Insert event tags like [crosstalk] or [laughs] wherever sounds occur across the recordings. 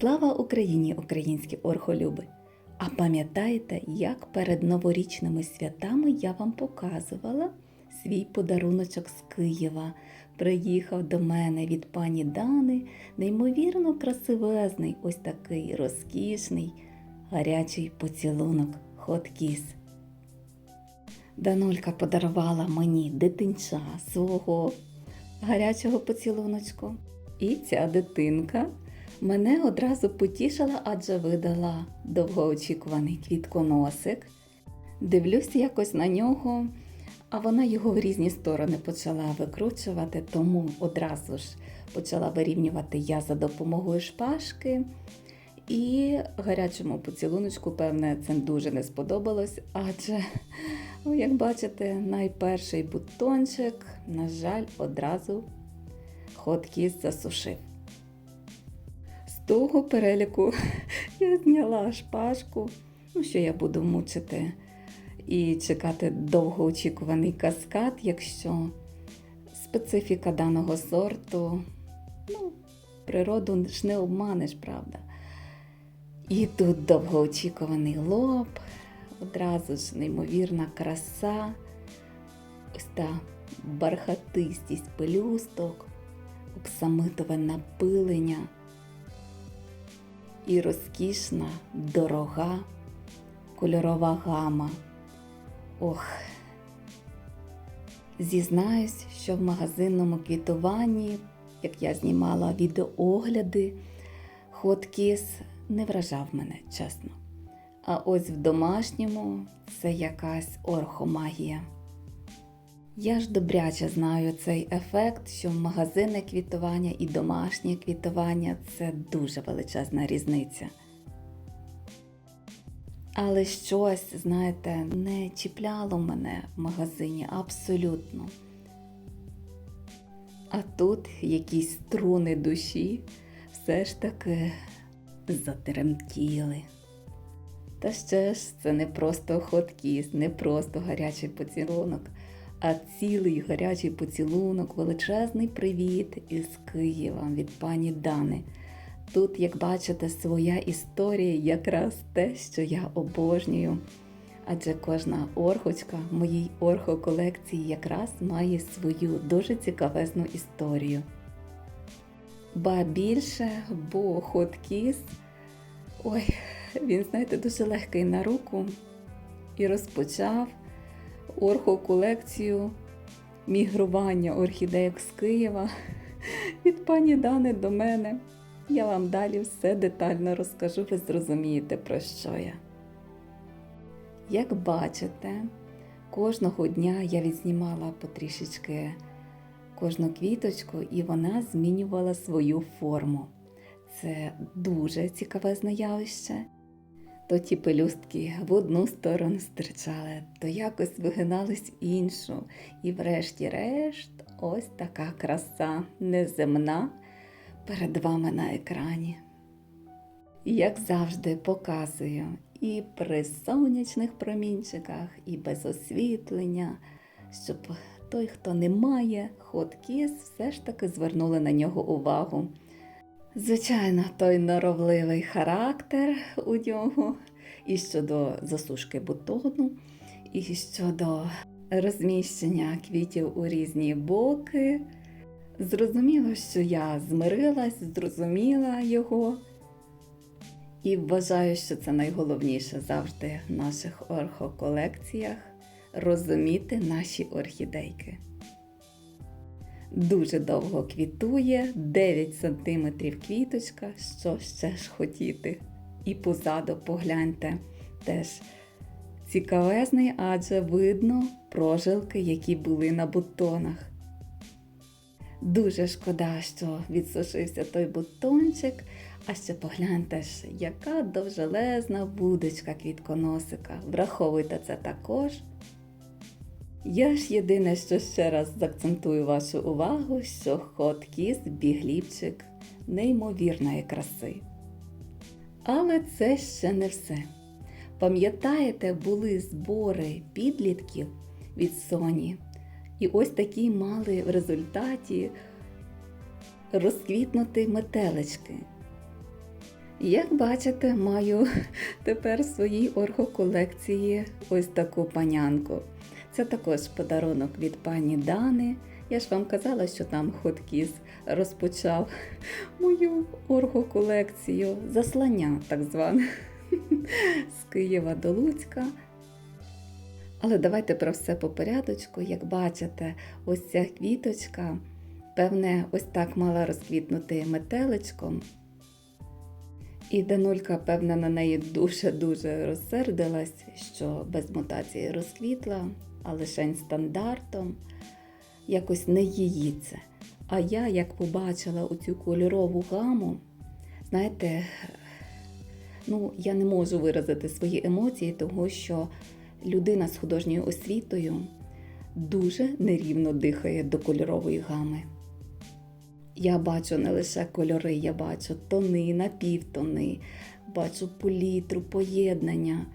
Слава Україні, українські орхолюби! А пам'ятаєте, як перед новорічними святами я вам показувала свій подаруночок з Києва? Приїхав до мене від пані Дани, неймовірно красивезний, ось такий розкішний, гарячий поцілунок Kiss. Данулька подарувала мені дитинча свого гарячого поцілуночку. І ця дитинка мене одразу потішила, адже видала довгоочікуваний квітконосик. Дивлюсь якось на нього, а вона його в різні сторони почала викручувати, тому одразу ж почала вирівнювати я за допомогою шпажки. І гарячому поцілуночку, певне, це дуже не сподобалось, адже, ну, як бачите, найперший бутончик, на жаль, одразу хоткіс засушив. Того переліку. [laughs] Я зняла шпажку, ну що я буду мучити і чекати довгоочікуваний каскад, якщо специфіка даного сорту, ну, природу ж не обманеш, правда. І тут довгоочікуваний лоб, одразу ж неймовірна краса, ось та бархатистість пелюсток, оксамитове напилення і розкішна, дорога кольорова гама. Ох, зізнаюсь, що в магазинному квітуванні, як я знімала відеоогляди, Хоткіс не вражав мене, чесно. А ось в домашньому це якась орхомагія. Я ж добряче знаю цей ефект, що магазинне квітування і домашнє квітування це дуже величезна різниця. Але щось, знаєте, не чіпляло мене в магазині абсолютно. А тут якісь струни душі все ж таки затремтіли. Та ще ж це не просто хоткіс, не просто гарячий поцілунок, а цілий гарячий поцілунок, величезний привіт із Києва від пані Дани. Тут, як бачите, своя історія якраз те, що я обожнюю. Адже кожна орхочка в моїй орхоколекції якраз має свою дуже цікавезну історію. Ба більше, бо хоткіс, ой, він, знаєте, дуже легкий на руку і розпочав орхоколекцію мігрування орхідеїк з Києва від пані Дани до мене. Я вам далі все детально розкажу, ви зрозумієте, про що я. Як бачите, кожного дня я відзнімала потрішечки кожну квіточку, і вона змінювала свою форму. Це дуже цікавезне явище. То ті пелюстки в одну сторону стирчали, то якось вигинались іншу. І врешті-решт, ось така краса неземна перед вами на екрані. Як завжди, показую і при сонячних промінчиках, і без освітлення, щоб той, хто не має хоткіс, все ж таки звернули на нього увагу. Звичайно, той норовливий характер у нього, і щодо засушки бутону, і щодо розміщення квітів у різні боки. Зрозуміло, що я змирилась, зрозуміла його. І вважаю, що це найголовніше завжди в наших орхоколекціях розуміти наші орхідейки. Дуже довго квітує, 9 см квіточка, що ще ж хотіти. І позаду погляньте теж цікавезний, адже видно прожилки, які були на бутонах. Дуже шкода, що відсушився той бутончик, а ще погляньте ж, яка довжелезна вудочка квітконосика. Враховуйте це також. Я ж єдине, що ще раз заакцентую вашу увагу, що хоткіс бігліпчик неймовірної краси. Але це ще не все. Пам'ятаєте, були збори підлітків від Соні, і ось такі мали в результаті розквітнути метелички. Як бачите, маю [laughs] тепер в своїй орхоколекції ось таку панянку. Це також подарунок від пані Дани. Я ж вам казала, що там Хоткіс розпочав мою орхоколекцію, заслання так зване, з Києва до Луцька. Але давайте про все по порядочку. Як бачите, ось ця квіточка, певне, ось так мала розквітнути метеличком. І Данулька, певне, на неї дуже-дуже розсердилась, що без мутації розквітла, а лишень стандартом. Якось не її це. А я, як побачила оцю кольорову гаму, знаєте, ну, я не можу виразити свої емоції, тому що людина з художньою освітою дуже нерівно дихає до кольорової гами. Я бачу не лише кольори, я бачу тони, напівтони, бачу палітру, поєднання,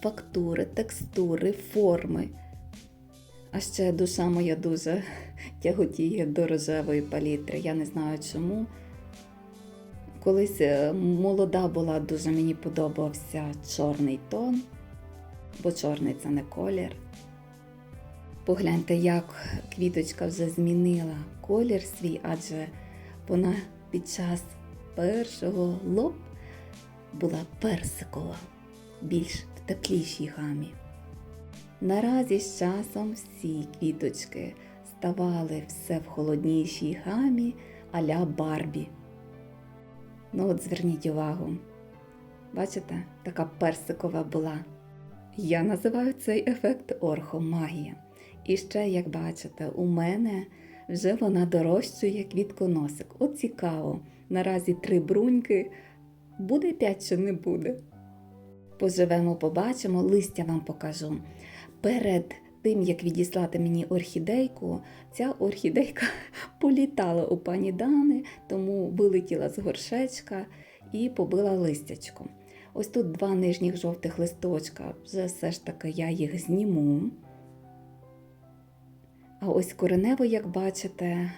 фактури, текстури, форми. А ще душа моя дуже [laughs] тяготіє до рожевої палітри. Я не знаю чому. Колись е, молода була, дуже мені подобався чорний тон, бо чорний це не колір. Погляньте, як квіточка вже змінила колір свій, адже вона під час першого лоб була персикова, більш теплішій гамі. Наразі з часом всі квіточки ставали все в холоднішій гамі а-ля Барбі. Ну от зверніть увагу. Бачите, така персикова була. Я називаю цей ефект орхомагія. І ще, як бачите, у мене вже вона дорощує квітконосик. От цікаво, наразі три бруньки. Буде п'ять чи не буде? Поживемо, побачимо, листя вам покажу. Перед тим, як відіслати мені орхідейку, ця орхідейка [laughs] політала у пані Дани, тому вилетіла з горшечка і побила листячком. Ось тут два нижніх жовтих листочка, вже все ж таки я їх зніму. А ось коренево, як бачите,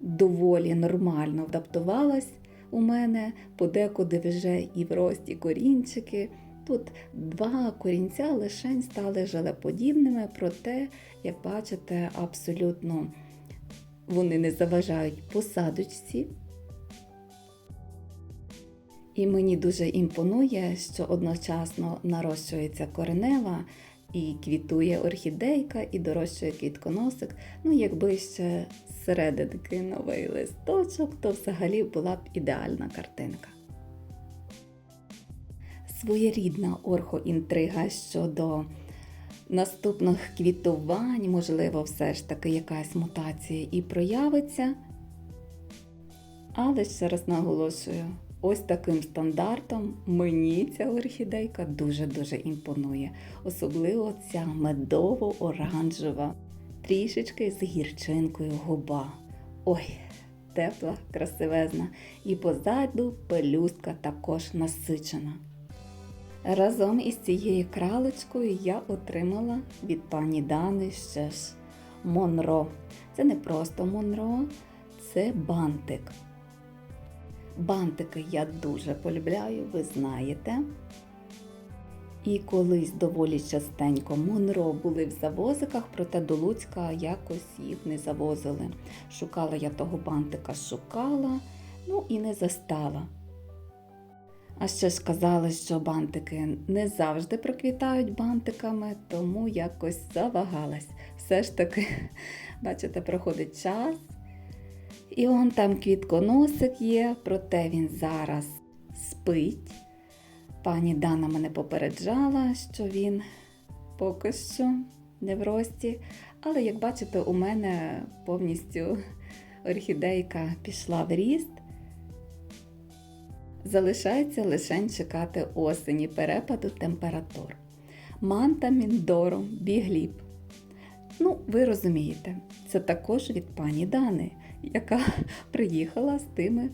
доволі нормально адаптувалась у мене, подекуди вже і в рості корінчики. Тут два корінця лишень стали желеподібними, проте, як бачите, абсолютно вони не заважають посадочці. І мені дуже імпонує, що одночасно нарощується коренева і квітує орхідейка, і дорощує квітконосик. Ну, якби ще зсерединки новий листочок, то взагалі була б ідеальна картинка. Своєрідна орхоінтрига щодо наступних квітувань, можливо, все ж таки якась мутація і проявиться. Але ще раз наголошую, ось таким стандартом мені ця орхідейка дуже-дуже імпонує. Особливо ця медово-оранжева, трішечки з гірчинкою губа. Ой, тепла, красивезна. І позаду пелюстка також насичена. Разом із цією кралечкою я отримала від пані Дани ще ж Монро. Це не просто Монро, це бантик. Бантики я дуже полюбляю, ви знаєте. І колись доволі частенько Монро були в завозиках, проте до Луцька якось їх не завозили. Шукала я того бантика, шукала, ну і не застала. А ще ж казали, що бантики не завжди проквітають бантиками, тому якось завагалась. Все ж таки, [laughs] бачите, проходить час. І он там квітконосик є, проте він зараз спить. Пані Дана мене попереджала, що він поки що не в рості. Але, як бачите, у мене повністю [laughs] орхідейка пішла в ріст. Залишається лише чекати осені перепаду температур. Манта Міндоро Бігліб. Ну, ви розумієте, це також від пані Дани, яка [laughs] приїхала з тими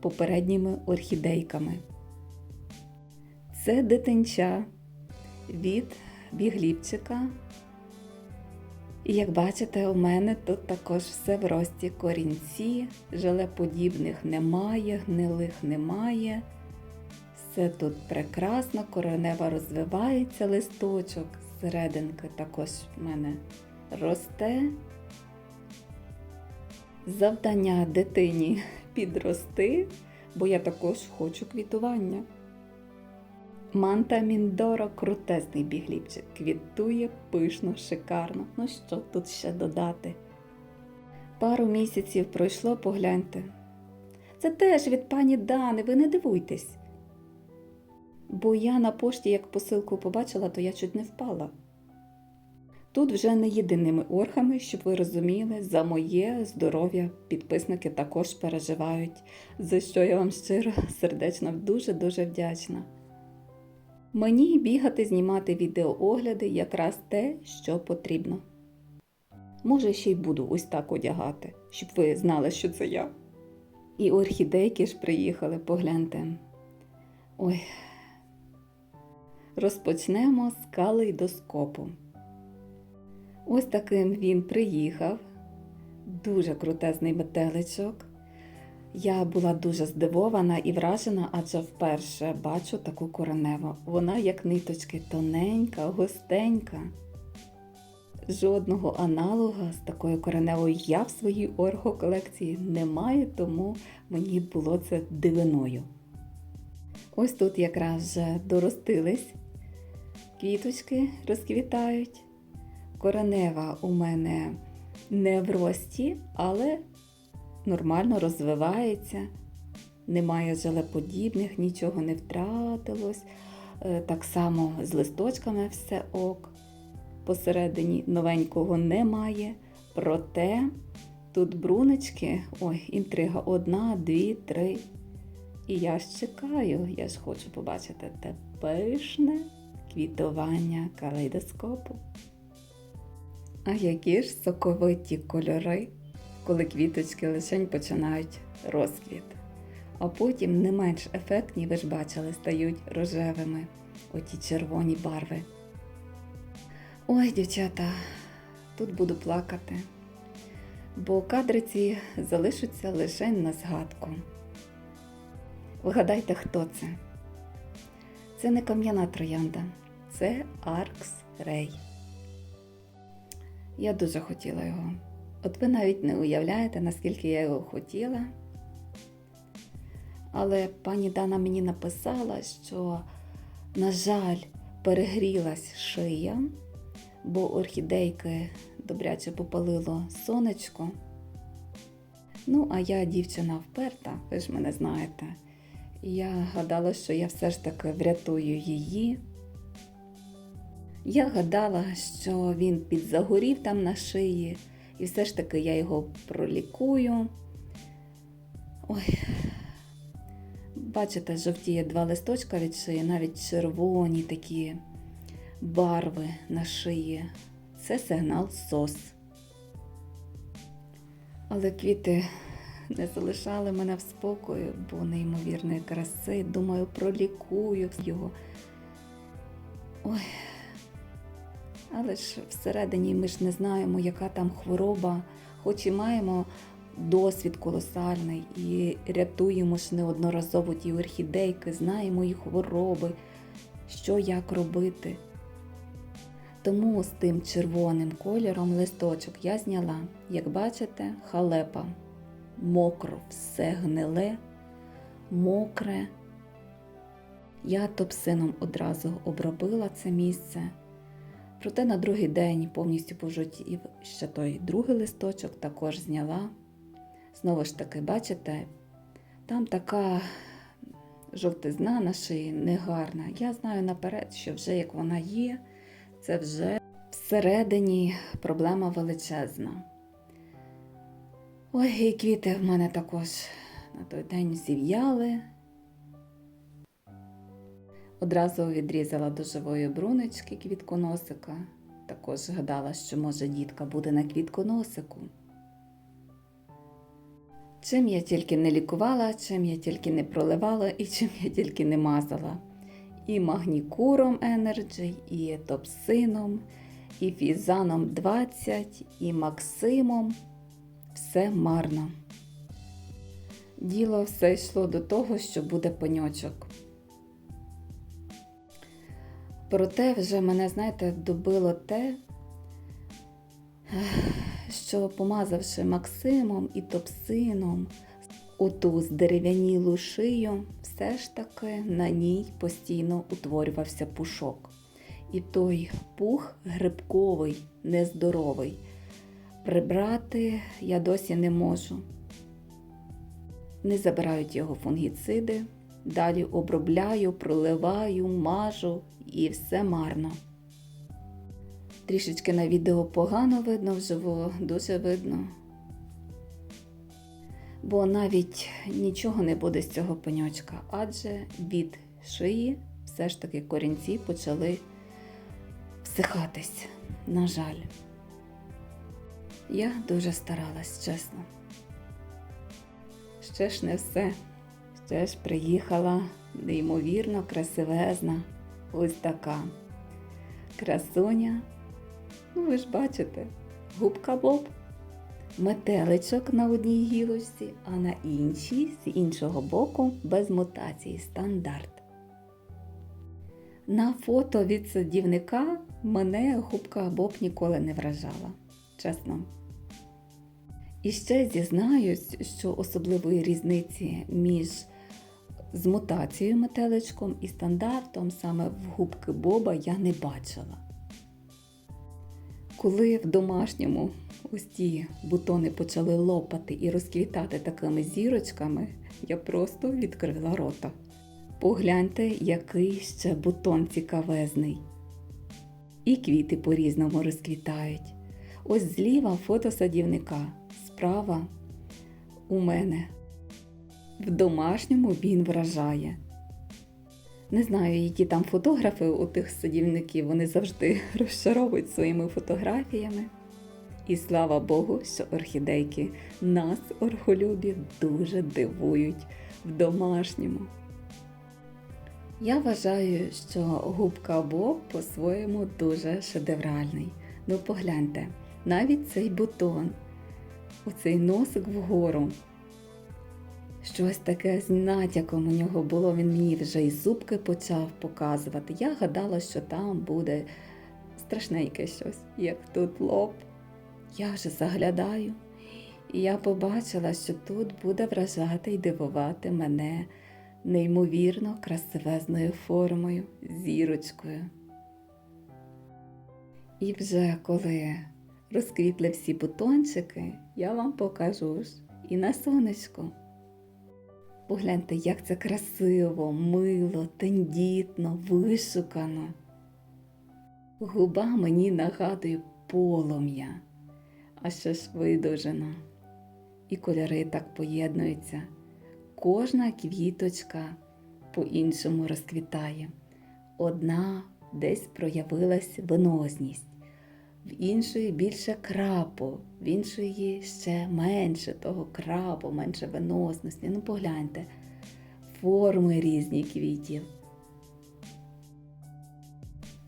попередніми орхідейками. Це дитинча від бігліпчика. І як бачите, у мене тут також все в рості корінці, желеподібних немає, гнилих немає. Все тут прекрасно, коренева розвивається, листочок серединки також в мене росте. Завдання дитині [laughs] підрости, бо я також хочу квітування. Манта Міндоро крутезний бігліпчик, квітує пишно, шикарно. Ну що тут ще додати? Пару місяців пройшло, погляньте. Це теж від пані Дани, ви не дивуйтесь. Бо я на пошті, як посилку побачила, то я чуть не впала. Тут вже не єдиними орхами, щоб ви розуміли, за моє здоров'я підписники також переживають, за що я вам щиро сердечно дуже-дуже вдячна. Мені бігати, знімати відеоогляди якраз те, що потрібно. Може, ще й буду ось так одягати, щоб ви знали, що це я. І орхідейки ж приїхали, погляньте. Ой. Розпочнемо з калейдоскопу. Ось таким він приїхав. Дуже крутезний метеличок. Я була дуже здивована і вражена, адже вперше бачу таку кореневу. Вона, як ниточки, тоненька, густенька. Жодного аналога з такою кореневою я в своїй оргоколекції не маю, тому мені було це дивиною. Ось тут якраз вже доростились, квіточки розквітають. Коренева у мене не в рості, але нормально розвивається, немає желеподібних, нічого не втратилось. Е, Так само з листочками все ок. Посередині новенького немає. Проте тут бруночки, ой, інтрига, одна, дві, три. І я ж чекаю, я ж хочу побачити те пишне квітування калейдоскопу. А які ж соковиті кольори, коли квіточки лишень починають розквіт. А потім не менш ефектні, ви ж бачили, стають рожевими оті червоні барви. Ой, дівчата, тут буду плакати, бо кадри ці залишаться лише на згадку. Вгадайте, хто це? Це не кам'яна троянда, це Аркс Рей. Я дуже хотіла його. От ви навіть не уявляєте, наскільки я його хотіла. Але пані Дана мені написала, що, на жаль, перегрілась шия, бо орхідейки добряче попалило сонечко. Ну, а я дівчина вперта, ви ж мене знаєте. Я гадала, що я все ж таки врятую її. Я гадала, що він підзагорів там на шиї, і все ж таки я його пролікую. Ой, бачите, жовтіє два листочка від шиї, навіть червоні такі барви на шиї. Це сигнал СОС. Але квіти не залишали мене в спокою, бо неймовірної краси. Думаю, пролікую його. Ой. Але ж всередині ми ж не знаємо, яка там хвороба, хоч і маємо досвід колосальний і рятуємо ж неодноразово ті орхідейки, знаємо їх хвороби, що як робити. Тому з тим червоним кольором листочок я зняла, як бачите, халепа. Мокро, все гниле, мокре. Я топсином одразу обробила це місце. Проте на другий день повністю пожовтів ще той другий листочок, також зняла. Знову ж таки, бачите, там така жовтизна на шиї негарна. Я знаю наперед, що вже як вона є, це вже всередині проблема величезна. Ой, і квіти в мене також на той день зів'яли. Одразу відрізала до живої бруночки квітконосика. Також гадала, що може дітка буде на квітконосику. Чим я тільки не лікувала, чим я тільки не проливала і чим я тільки не мазала. І магнікуром Energy, і топсином, і фізаном 20, і Максимом. Все марно. Діло все йшло до того, що буде пеньочок. Проте вже мене, знаєте, добило те, що помазавши Максимом і топсином оту здерев'янілу шию, все ж таки на ній постійно утворювався пушок. І той пух грибковий, нездоровий. Прибрати я досі не можу. Не забирають його фунгіциди, далі обробляю, проливаю, мажу і все марно. Трішечки на відео погано видно, вживу дуже видно. Бо навіть нічого не буде з цього пеньочка, адже від шиї все ж таки корінці почали всихатись, на жаль. Я дуже старалась, чесно. Ще ж не все. Ще ж приїхала неймовірно красивезна, ось така красуня. Ну, ви ж бачите, губка Боб. Метеличок на одній гілочці, а на іншій, з іншого боку, без мутації стандарт. На фото від садівника мене губка Боб ніколи не вражала, чесно. І ще зізнаюсь, що особливої різниці між з мутацією метеличком і стандартом саме в губки Боба я не бачила. Коли в домашньому ось ті бутони почали лопати і розквітати такими зірочками, я просто відкрила рота. Погляньте, який ще бутон цікавезний. І квіти по-різному розквітають. Ось зліва фото садівника, справа у мене. В домашньому він вражає. Не знаю, які там фотографи у тих садівників, вони завжди [laughs] розчаровують своїми фотографіями. І слава Богу, що орхідейки нас, орхолюбів, дуже дивують в домашньому. Я вважаю, що губка Боб по-своєму дуже шедевральний. Ну погляньте, навіть цей бутон, оцей носик вгору. Щось таке з натяком у нього було, він мені вже і зубки почав показувати. Я гадала, що там буде страшненьке щось, як тут лоб. Я вже заглядаю, і я побачила, що тут буде вражати і дивувати мене неймовірно красивезною формою, зірочкою. І вже коли розквітли всі бутончики, я вам покажу ж і на сонечку. Погляньте, як це красиво, мило, тендітно, вишукано. Губа мені нагадує полум'я, а ще ж видовжена. І кольори так поєднуються. Кожна квіточка по-іншому розквітає. Одна десь проявилась винозність, в іншої більше крапу, в іншої ще менше того крапу, менше виносності. Ну погляньте, форми різні квітів.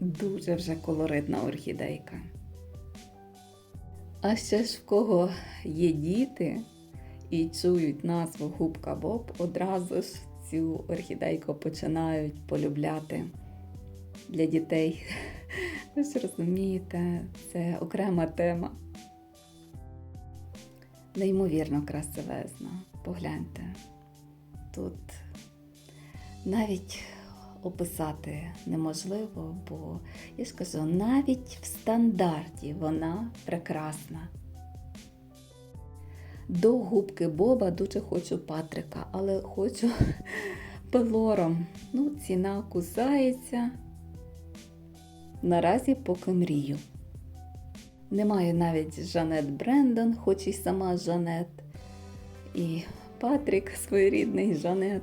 Дуже вже колоритна орхідейка. А ще ж в кого є діти і чують назву Губка Боб, одразу ж цю орхідейку починають полюбляти для дітей. [laughs] Ви ж розумієте, це окрема тема. Неймовірно красивезна. Погляньте. Тут навіть описати неможливо, бо я ж кажу, навіть в стандарті вона прекрасна. До губки Боба дуже хочу Патрика, але хочу [laughs] пелором. Ну, ціна кусається. Наразі поки мрію. Немає навіть Жанет Брендон, хоч і сама Жанет. І Патрік своєрідний Жанет.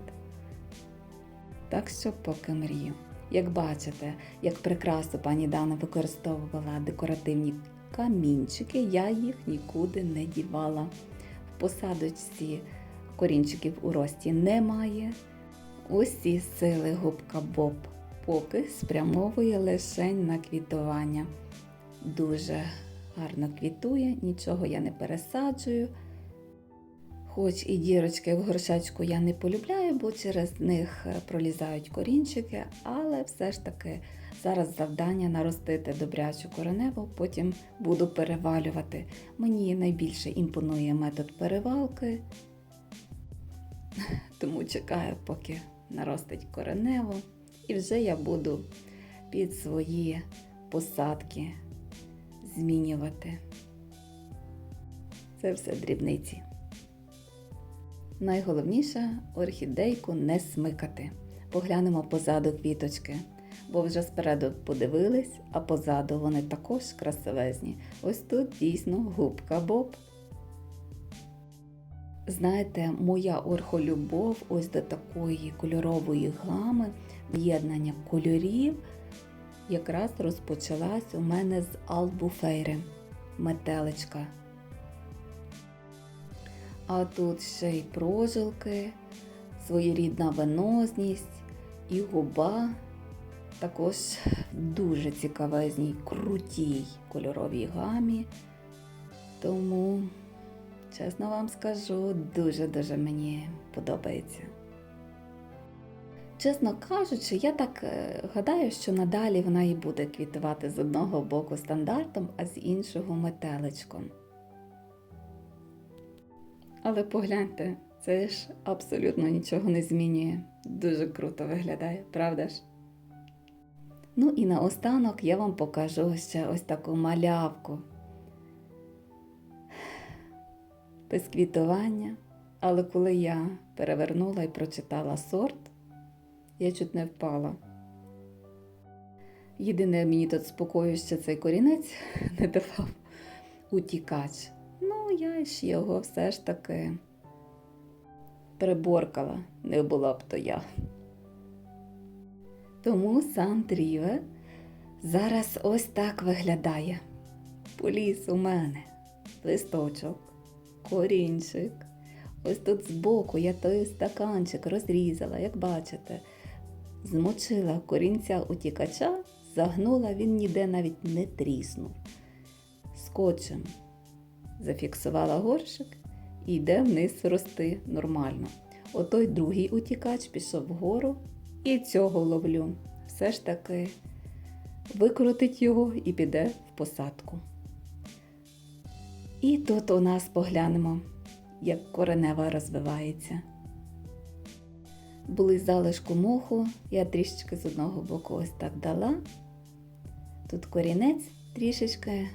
Так що поки мрію. Як бачите, як прекрасно пані Дана використовувала декоративні камінчики, я їх нікуди не дівала. В посадочці корінчиків у рості немає. Усі сили губка Боб поки спрямовує лише на квітування. дуже гарно квітує, нічого я не пересаджую. Хоч і дірочки в горшечку я не полюбляю, бо через них е, пролізають корінчики, але все ж таки зараз завдання наростити добрячу кореневу, потім буду перевалювати. Мені найбільше імпонує метод перевалки, [laughs] тому чекаю, поки наростить кореневу, і вже я буду під свої посадки змінювати. Це все дрібниці. Найголовніше орхідейку не смикати. Поглянемо позаду квіточки, бо вже спереду подивились, а позаду вони також красивезні. Ось тут дійсно губка Боб. Знаєте, моя орхолюбов ось до такої кольорової гами, об'єднання кольорів якраз розпочалась у мене з албуфейри метеличка. А тут ще й прожилки, своєрідна венозність і губа також дуже цікавезній, крутій кольоровій гамі. Тому, чесно вам скажу, дуже-дуже мені подобається. Чесно кажучи, я так е, гадаю, що надалі вона і буде квітувати з одного боку стандартом, а з іншого метеличком. Але погляньте, це ж абсолютно нічого не змінює. Дуже круто виглядає, правда ж? Ну і наостанок я вам покажу ще ось таку малявку. Без квітування. Але коли я перевернула і прочитала сорт, я чуть не впала. Єдине мені тут спокою, що цей корінець [laughs] не давав утікач. Ну, я ж його все ж таки приборкала, не була б то я. Тому Сандріве зараз ось так виглядає. Поліз у мене листочок, корінчик. Ось тут збоку я той стаканчик розрізала, як бачите, змочила корінця утікача, загнула, він ніде навіть не тріснув. Скотчем зафіксувала горшик і йде вниз рости нормально. Отой другий утікач пішов вгору і цього ловлю. Все ж таки викрутить його і піде в посадку. І тут у нас поглянемо, як коренева розвивається. Були залишку моху, я трішечки з одного боку ось так дала. Тут корінець трішечки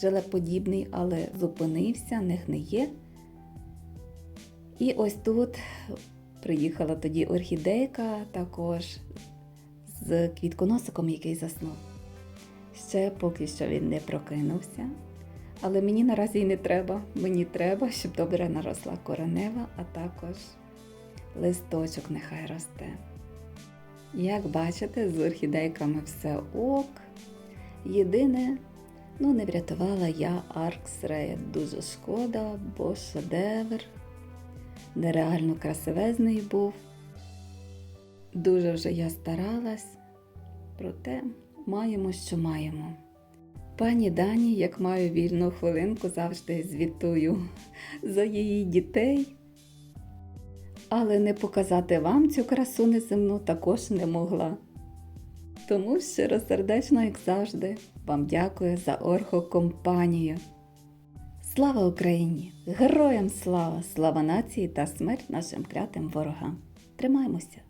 желеподібний, але зупинився, не гниє. І ось тут приїхала тоді орхідейка також з квітконосиком, який заснув. Ще поки що він не прокинувся. Але мені наразі й не треба. Мені треба, щоб добре наросла коренева, а також листочок нехай росте. Як бачите, з орхідейками все ок. Єдине, ну не врятувала я Арксрея. Дуже шкода, бо шедевр нереально красивезний був. Дуже вже я старалась, проте маємо, що маємо. Пані Дані, як маю вільну хвилинку, завжди звітую за її дітей. Але не показати вам цю красу неземну також не могла. Тому щиросердечно, як завжди, вам дякую за орхокомпанію. Слава Україні! Героям слава! Слава нації та смерть нашим клятим ворогам! Тримаймося!